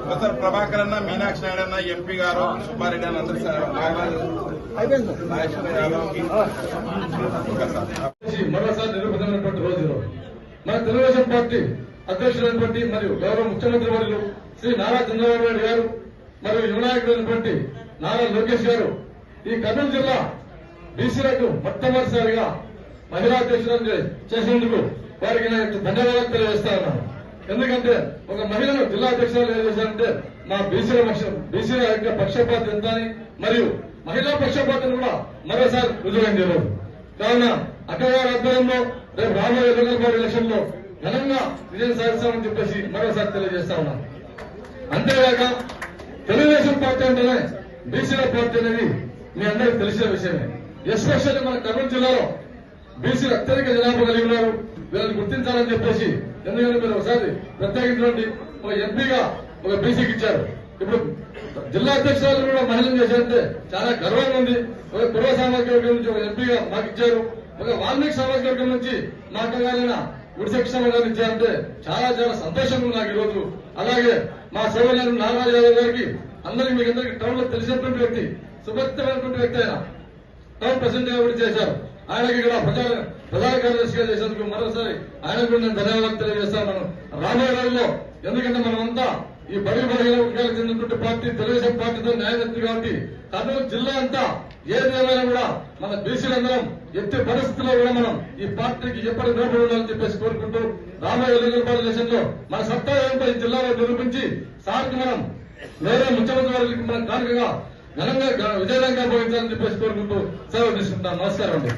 Professor Prabhakar అన్న మీనాక్షి నాయుడు అన్న MP గారు సుబ్బారెడ్డి అన్న అందరూ సార్ మరోసారి నిరూపితమైనటువంటి రోజు మన తెలుగుదేశం పార్టీ అధ్యక్షులైనటువంటి మరియు గౌరవ ముఖ్యమంత్రి వర్యులు శ్రీ నారా చంద్రబాబు నాయుడు గారు మరియు యువనాయకుడైనటువంటి నారా లోకేష్ గారు ఈ కర్నూలు జిల్లా బీసీలకు మొట్టమొదటిసారిగా మహిళా అధ్యక్షులను చే- చేసినందుకు వారికి నా ధన్యవాదాలు తెలియజేస్తా ఉన్నాను. ఎందుకంటే ఒక మహిళను జిల్లా అధ్యక్షులు ఏం చేశారంటే మా బీసీల పక్షం బీసీల యొక్క పక్షపాతం ఎంత అని మరియు మహిళా పక్షపాతం కూడా మరోసారి రుజువైంది ఈరోజు కావున అక్కగారి ఆధ్వర్యంలో రేపు రాబోయే లోకల్ ఎలక్షన్లో ఘనంగా విజయం సాధిస్తామని చెప్పేసి మరోసారి తెలియజేస్తా ఉన్నాం. అంతేగాక తెలుగుదేశం పార్టీ అంటేనే బీసీల పార్టీ అనేది మీ అందరికీ తెలిసిన విషయమే. ఎస్పెషల్లీ మన కర్నూలు జిల్లాలో బీసీలు అత్యధిక జనాభా కలిగి ఉన్నారు. వీళ్ళని గుర్తించాలని చెప్పేసి ఎందుకంటే మీరు ఒకసారి ప్రత్యేకించినటువంటి ఒక ఎంపీగా ఒక బీసీకి ఇచ్చారు. ఇప్పుడు జిల్లా అధ్యక్షురాలు కూడా మహిళలు చేశారంటే చాలా గర్వంగా ఉంది. ఒక కుర్ర సామాజిక వర్గం నుంచి ఒక ఎంపీగా మాకు ఇచ్చారు. ఒక వాల్మీకి సామాజిక వర్గం నుంచి మా అక్కగారైన గుడిశక్షణ గారు ఇచ్చారంటే చాలా చాలా సంతోషంగా ఉంది నాకు ఈ రోజు అలాగే మా సోదరు నాగరాజు యాదవ్ గారికి అందరికి మీకు అందరికి టౌన్లో తెలిసినటువంటి వ్యక్తి సుభక్తమైనటువంటి వ్యక్తి ఆయన టౌన్ ప్రెసిడెంట్గా కూడా చేశారు. ఆయనకి ఇక్కడ ప్రచార ప్రధాన కార్యదర్శిగా చేసేందుకు మరోసారి ఆయనకు కూడా నేను ధన్యవాదాలు తెలియజేస్తాను. రాబోయే రోజుల్లో ఎందుకంటే మనమంతా ఈ బడి బలహీన వర్గాలకు చెందినటువంటి పార్టీ తెలుగుదేశం పార్టీతో న్యాయదత్తి కాబట్టి కర్నూలు జిల్లా అంతా ఏదేమైనా కూడా మన బీసీలందరం ఎట్టి పరిస్థితుల్లో కూడా మనం ఈ పార్టీకి ఎప్పటి నోటు ఉండాలని చెప్పేసి కోరుకుంటూ రాబోయే ఎన్నికల దేశంలో మన సత్తా ఏంటో ఈ జిల్లాలో నిరూపించి సార్కి మనం వేరే ముఖ్యమంత్రి వారికి మనం కానుకగా ఘనంగా విజయంగా భవించాలని చెప్పేసి కోరుకుంటూ సెలవు తీసుకుంటాం నమస్కారం అండి.